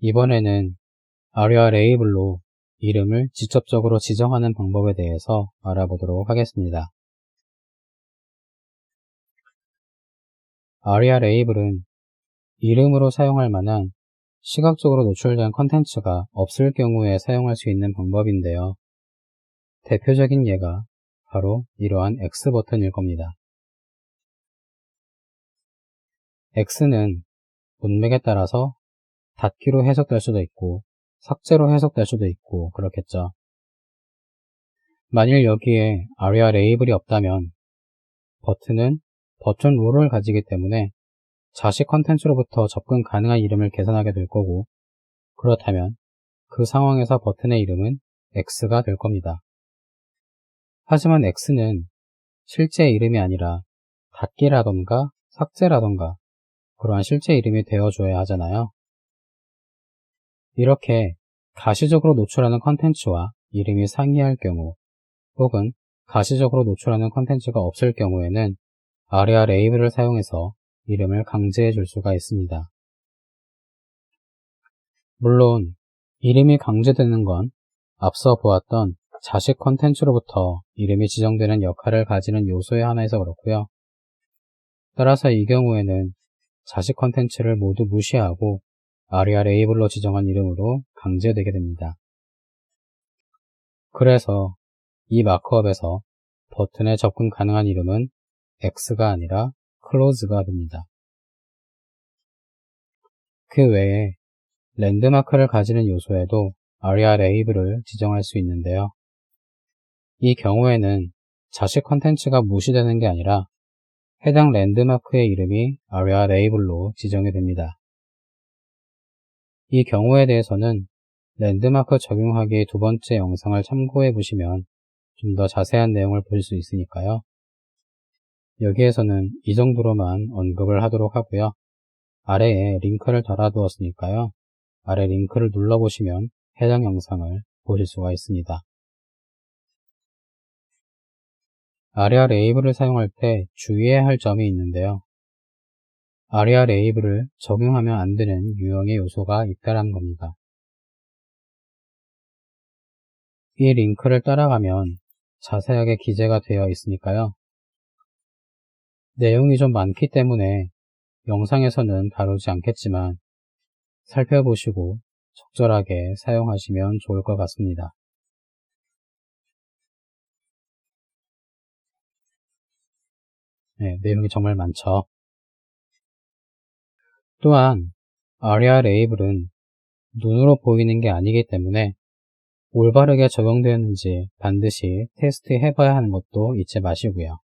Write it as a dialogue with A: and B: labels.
A: 이번에는 아리아 레이블로 이름을 직접적으로 지정하는 방법에 대해서 알아보도록 하겠습니다. 아리아 레이블은 이름으로 사용할 만한 시각적으로 노출된 컨텐츠가 없을 경우에 사용할 수 있는 방법인데요. 대표적인 예가 바로 이러한 X 버튼일 겁니다. X는 문맥에 따라서 닫기로 해석될 수도 있고 삭제로 해석될 수도 있고 그렇겠죠. 만일 여기에 아리아 레이블이 없다면 버튼은 버튼 룰을 가지기 때문에 자식 컨텐츠로부터 접근 가능한 이름을 계산하게 될 거고 그렇다면 그 상황에서 버튼의 이름은 X가 될 겁니다. 하지만 X는 실제 이름이 아니라 닫기라던가 삭제라던가 그러한 실제 이름이 되어줘야 하잖아요. 이렇게 가시적으로 노출하는 컨텐츠와 이름이 상이할 경우 혹은 가시적으로 노출하는 컨텐츠가 없을 경우에는 아래아 레이블을 사용해서 이름을 강제해 줄 수가 있습니다. 물론 이름이 강제되는 건 앞서 보았던 자식 컨텐츠로부터 이름이 지정되는 역할을 가지는 요소의 하나에서 그렇고요. 따라서 이 경우에는 자식 컨텐츠를 모두 무시하고 아리아 레이블로 지정한 이름으로 강제되게 됩니다. 그래서 이 마크업에서 버튼에 접근 가능한 이름은 X가 아니라 close가 됩니다. 그 외에 랜드마크를 가지는 요소에도 아리아 레이블을 지정할 수 있는데요. 이 경우에는 자식 컨텐츠가 무시되는 게 아니라 해당 랜드마크의 이름이 아리아 레이블로 지정이 됩니다. 이 경우에 대해서는 랜드마크 적용하기 두 번째 영상을 참고해 보시면 좀 더 자세한 내용을 볼 수 있으니까요. 여기에서는 이 정도로만 언급을 하도록 하고요. 아래에 링크를 달아두었으니까요. 아래 링크를 눌러보시면 해당 영상을 보실 수가 있습니다. 아리아 레이블을 사용할 때 주의해야 할 점이 있는데요. 아리아 레이블을 적용하면 안 되는 유형의 요소가 있다는 겁니다. 이 링크를 따라가면 자세하게 기재가 되어 있으니까요. 내용이 좀 많기 때문에 영상에서는 다루지 않겠지만 살펴보시고 적절하게 사용하시면 좋을 것 같습니다. 네, 내용이 정말 많죠. 또한 아리아 레이블은 눈으로 보이는 게 아니기 때문에 올바르게 적용되었는지 반드시 테스트 해봐야 하는 것도 잊지 마시고요.